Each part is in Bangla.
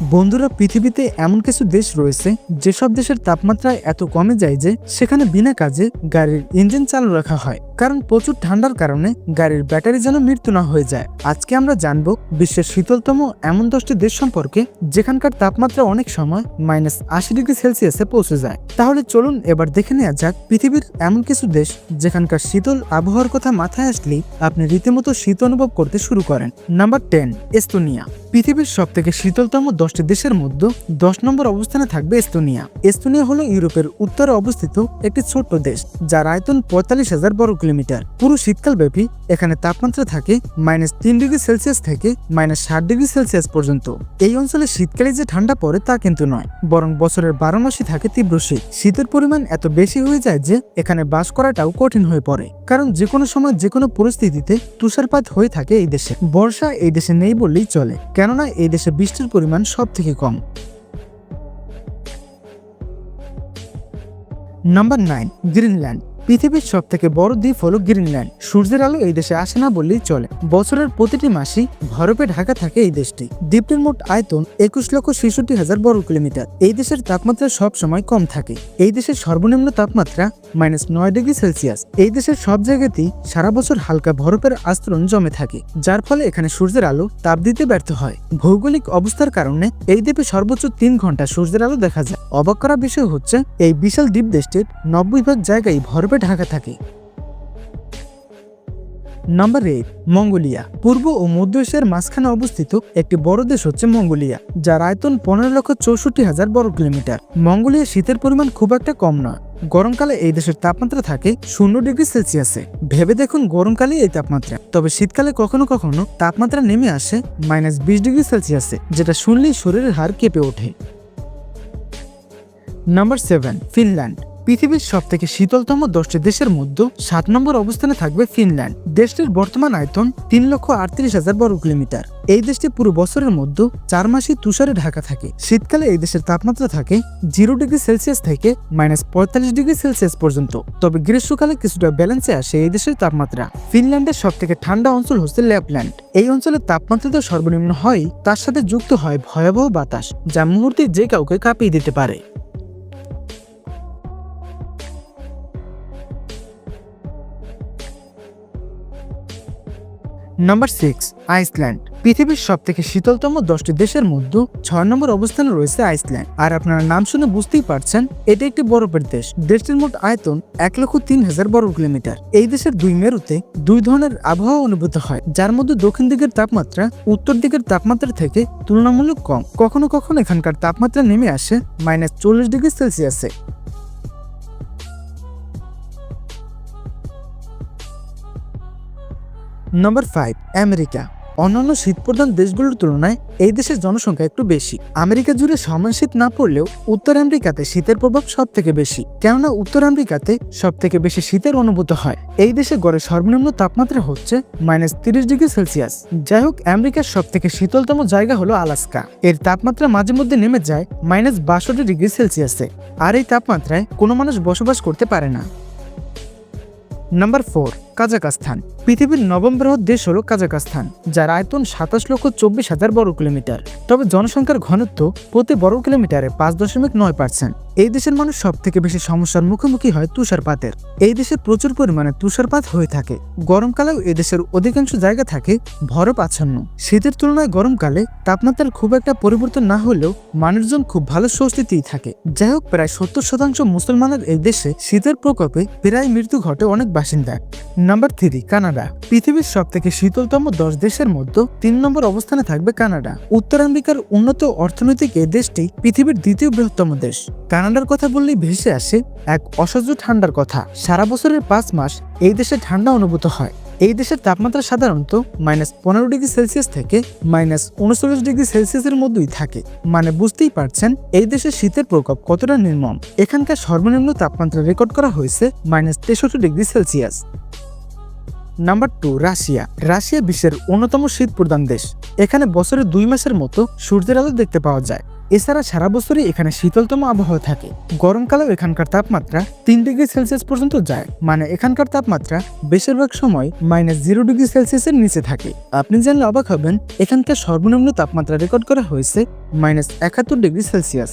বন্ধুরা, পৃথিবীতে এমন কিছু দেশ রয়েছে, যেসব দেশের তাপমাত্রা এত কমে যায় যে সেখানে বিনা কাজে গাড়ির ইঞ্জিন চালু রাখা হয়। কারণ প্রচুর ঠান্ডার কারণে গাড়ির ব্যাটারি যেন মৃত্যু না হয়ে যায়। আজকে আমরা জানব বিশ্বের শীতলতম এমন দশটি দেশ সম্পর্কে, যেখানকার তাপমাত্রা অনেক সময় মাইনাস আশি ডিগ্রি সেলসিয়াসে পৌঁছে যায়। তাহলে চলুন এবার দেখে নেওয়া যাক পৃথিবীর এমন কিছু দেশ, যেখানকার শীতল আবহাওয়ার কথা মাথায় আসলেই আপনি রীতিমতো শীত অনুভব করতে শুরু করেন। Number ten, Estonia. পৃথিবীর সব থেকে শীতলতম দশটি দেশের মধ্যে দশ নম্বর অবস্থানে থাকবে এস্তোনিয়া। এস্তোনিয়া হলো ইউরোপের উত্তরে অবস্থিত একটি ছোট্ট দেশ, যার আয়তন পঁয়তাল্লিশ হাজার বর্গ কিলোমিটার। পুরো শীতকাল ব্যাপী এখানে তাপমাত্রা থাকে মাইনাস তিন ডিগ্রি সেলসিয়াস থেকে মাইনাস ষাট ডিগ্রি সেলসিয়াস পর্যন্ত। এই অঞ্চলে শীতকালে যে ঠান্ডা পড়ে তা কিন্তু নয়, বরং বছরের বারো মাসই থাকে তীব্র শীত। শীতের পরিমাণ এত বেশি হয়ে যায় যে এখানে বাস করাটাও কঠিন হয়ে পড়ে, কারণ যে কোনো সময় যে কোনো পরিস্থিতিতে তুষারপাত হয়ে থাকে এই দেশে। বর্ষা এই দেশে নেই বললেই চলে, কেননা এই দেশে বৃষ্টির পরিমাণ সব থেকে কম। Number nine, Greenland. পৃথিবীর সব থেকে বড় দ্বীপ হলো গ্রিনল্যান্ড। সূর্যের আলো এই দেশে আসে না বললেই চলে। বছরের প্রতিটি মাসেই ভরপে ঢাকা থাকে এই দেশটি। দ্বীপটির মোট আয়তন একুশ লক্ষ ছেষট্টি হাজার বর্গ কিলোমিটার। এই দেশের তাপমাত্রা সব সময় কম থাকে। এই দেশের সর্বনিম্ন তাপমাত্রা মাইনাস নয় ডিগ্রি সেলসিয়াস। এই দেশের সব জায়গাতেই সারা বছর হালকা বরফের আস্তরণ জমে থাকে, যার ফলে এখানে সূর্যের আলো তাপ দিতে ব্যর্থ হয়। ভৌগোলিক অবস্থার কারণে এই দ্বীপে সর্বোচ্চ তিন ঘণ্টা সূর্যের আলো দেখা যায়। অবাক করা বিষয় হচ্ছে, এই বিশাল দ্বীপ দেশটির নব্বই ভাগ জায়গায় বরফে ঢাকা থাকে। Number eight Mongolia. পূর্ব ও মধ্য এশিয়ার মাঝখানে অবস্থিত একটি বড় দেশ হচ্ছে মঙ্গোলিয়া, যার আয়তন পনেরো লক্ষ চৌষট্টি হাজার বর্গ কিলোমিটার। মঙ্গোলিয়া শীতের পরিমাণ খুব একটা কম নয় গরমকালে এই দেশের তাপমাত্রা থাকে শূন্য ডিগ্রি সেলসিয়াসে। ভেবে দেখুন গরমকালে এই তাপমাত্রা। তবে শীতকালে কখনো কখনো তাপমাত্রা নেমে আসে মাইনাস বিশ ডিগ্রি সেলসিয়াসে, যেটা শুনলেই শরীরের হার কেঁপে ওঠে। Number seven Finland. পৃথিবীর সব থেকে শীতলতম দশটি দেশের মধ্যে সাত নম্বর অবস্থানে থাকবে ফিনল্যান্ড। দেশটির বর্তমান আয়তন তিন লক্ষ আটত্রিশ হাজার বর্গ কিলোমিটার। এই দেশটি পুরো বছরের মধ্যে চার মাসই তুষারে ঢাকা থাকে। শীতকালে এই দেশের তাপমাত্রা থাকে জিরো ডিগ্রি সেলসিয়াস থেকে মাইনাস পঁয়তাল্লিশ ডিগ্রি সেলসিয়াস পর্যন্ত। তবে গ্রীষ্মকালে কিছুটা ব্যালেন্সে আসে এই দেশের তাপমাত্রা। ফিনল্যান্ডের সব থেকে ঠান্ডা অঞ্চল হচ্ছে ল্যাপল্যান্ড। এই অঞ্চলের তাপমাত্রা তো সর্বনিম্ন হয়, তার সাথে যুক্ত হয় ভয়াবহ বাতাস, যা মুহূর্তে যে কাউকে কাঁপিয়ে দিতে পারে। নাম্বার সিক্স আইসল্যান্ড পৃথিবীর সব থেকে শীতলতম দশটি দেশের মধ্যে ছয় নম্বর অবস্থানে রয়েছে আইসল্যান্ড। আর আপনারা নাম শুনে বুঝতেই পারছেন, এটি একটি বরফের দেশ। দেশটির মোট আয়তন এক লক্ষ তিন হাজার বর্গ কিলোমিটার। এই দেশের দুই মেরুতে দুই ধরনের আবহাওয়া অনুভূত হয়, যার মধ্যে দক্ষিণ দিকের তাপমাত্রা, উত্তর দিকের তাপমাত্রা থেকে তুলনামূলক কম। কখনো কখনো এখানকার তাপমাত্রা নেমে আসে মাইনাস চল্লিশ ডিগ্রি সেলসিয়াসে। নম্বর ফাইভ আমেরিকা অন্যান্য শীতপ্রধান দেশগুলোর তুলনায় এই দেশের জনসংখ্যা একটু বেশি। আমেরিকা জুড়ে সমান শীত না পড়লেও উত্তর আমেরিকাতে শীতের প্রভাব সব থেকে বেশি। কেননা উত্তর আমেরিকাতে সব থেকে বেশি শীতের অনুভূত হয়। এই দেশে গড়ে সর্বনিম্ন তাপমাত্রা হচ্ছে মাইনাস তিরিশ ডিগ্রি সেলসিয়াস যাই হোক, আমেরিকার সব থেকে শীতলতম জায়গা হলো আলাস্কা। এর তাপমাত্রা মাঝে মধ্যে নেমে যায় মাইনাস বাষট্টি ডিগ্রি সেলসিয়াসে আর এই তাপমাত্রায় কোনো মানুষ বসবাস করতে পারে না। নাম্বার ফোর কাজাকস্তান পৃথিবীর নবম বৃহৎ দেশ হলো কাজাকস্তান যার আয়তন সাতাশ লক্ষ চব্বিশ হাজার বর্গ কিলোমিটার। তবে জনসংখ্যার ঘনত্ব প্রতি বর্গ কিলোমিটারে পাঁচ দশমিক নয় পার্সেন্ট। এই দেশের মানুষ সব থেকে বেশি সমস্যার মুখোমুখি হয় তুষারপাতের। এই দেশে প্রচুর পরিমাণে তুষারপাত হয়ে থাকে। গরমকালেও দেশের অধিকাংশ জায়গা থাকে বরফ আচ্ছন্ন শীতের তুলনায় গরমকালে তাপমাত্রার খুব একটা পরিবর্তন না হলেও মানুষজন খুব ভালো স্বস্তিতেই থাকে। যাই হোক, প্রায় সত্তর শতাংশ মুসলমানের এই দেশে শীতের প্রকোপে প্রায় মৃত্যু ঘটে অনেক বাসিন্দা। Number three Canada. পৃথিবীর সব থেকে শীতলতম দশ দেশের মধ্যে তিন নম্বর অবস্থানে থাকবে কানাডা। উত্তর আমেরিকার উন্নত অর্থনৈতিক এ দেশটি পৃথিবীর দ্বিতীয় বৃহত্তম দেশ। কানাডার কথা বললেই ভেসে আসে এক অসহ্য ঠান্ডার কথা। সারা বছরের পাঁচ মাস এই দেশে ঠান্ডা অনুভূত হয়। এই দেশের তাপমাত্রা সাধারণত মাইনাস পনেরো ডিগ্রি সেলসিয়াস থেকে মাইনাস উনচল্লিশ ডিগ্রি সেলসিয়াসের মধ্যেই থাকে। মানে বুঝতেই পারছেন, এই দেশের শীতের প্রকোপ কতটা নির্মম। এখানকার সর্বনিম্ন তাপমাত্রা রেকর্ড করা হয়েছে মাইনাস তেষট্টি degree Celsius number two Russia. Russia বিশ্বের অন্যতম শীত প্রধান দেশ। এখানে বছরে দুই মাসের মতো সূর্যের আলো দেখতে পাওয়া যায়। এছাড়া সারা বছরই এখানে শীতলতম আবহাওয়া থাকে। গরমকালেও এখানকার তাপমাত্রা তিন ডিগ্রি সেলসিয়াস পর্যন্ত যায় মানে এখানকার তাপমাত্রা বেশিরভাগ সময় মাইনাস জিরো ডিগ্রি সেলসিয়াসের নিচে থাকে। আপনি জানলে অবাক হবেন, এখানকার সর্বনিম্ন তাপমাত্রা রেকর্ড করা হয়েছে মাইনাস একাত্তর degree Celsius.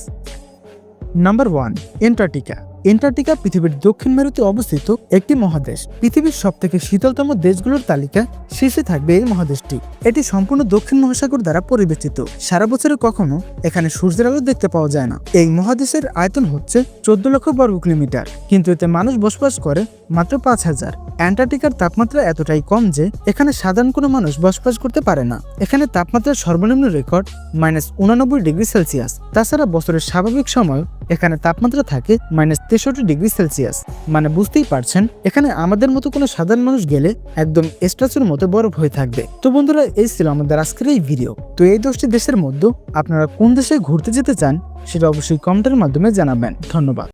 Number one Antarctica Antarctica পৃথিবীর দক্ষিণ মেরুতে অবস্থিত একটি মহাদেশ। পৃথিবীর সবথেকে শীতলতম দেশগুলোর তালিকা শীর্ষে থাকবে এই মহাদেশটি। এটি সম্পূর্ণ দক্ষিণ মহাসাগর দ্বারা পরিবেষ্টিত। সারা বছরে কখনো এখানে সূর্যের আলো দেখতে পাওয়া যায় না। এই মহাদেশের আয়তন হচ্ছে চোদ্দ লক্ষ বর্গ কিলোমিটার, কিন্তু এতে মানুষ বসবাস করে মাত্র পাঁচ হাজার। অ্যান্টার্কটিকার তাপমাত্রা এতটাই কম যে এখানে সাধারণ কোনো মানুষ বসবাস করতে পারে না। এখানে তাপমাত্রার সর্বনিম্ন রেকর্ড মাইনাস উনানব্বই ডিগ্রি সেলসিয়াস। তাছাড়া বছরের স্বাভাবিক সময় এখানে তাপমাত্রা থাকে মাইনাস তেষট্টি ডিগ্রি সেলসিয়াস মানে বুঝতেই পারছেন, এখানে আমাদের মতো কোনো সাধারণ মানুষ গেলে একদম স্ট্যাচুর মতো বরফ হয়ে থাকবে। তো বন্ধুরা, এই ছিল আমাদের আজকের এই ভিডিও তো এই দশটি দেশের মধ্যে আপনারা কোন দেশে ঘুরতে যেতে চান, সেটা অবশ্যই কমেন্টের মাধ্যমে জানাবেন। ধন্যবাদ।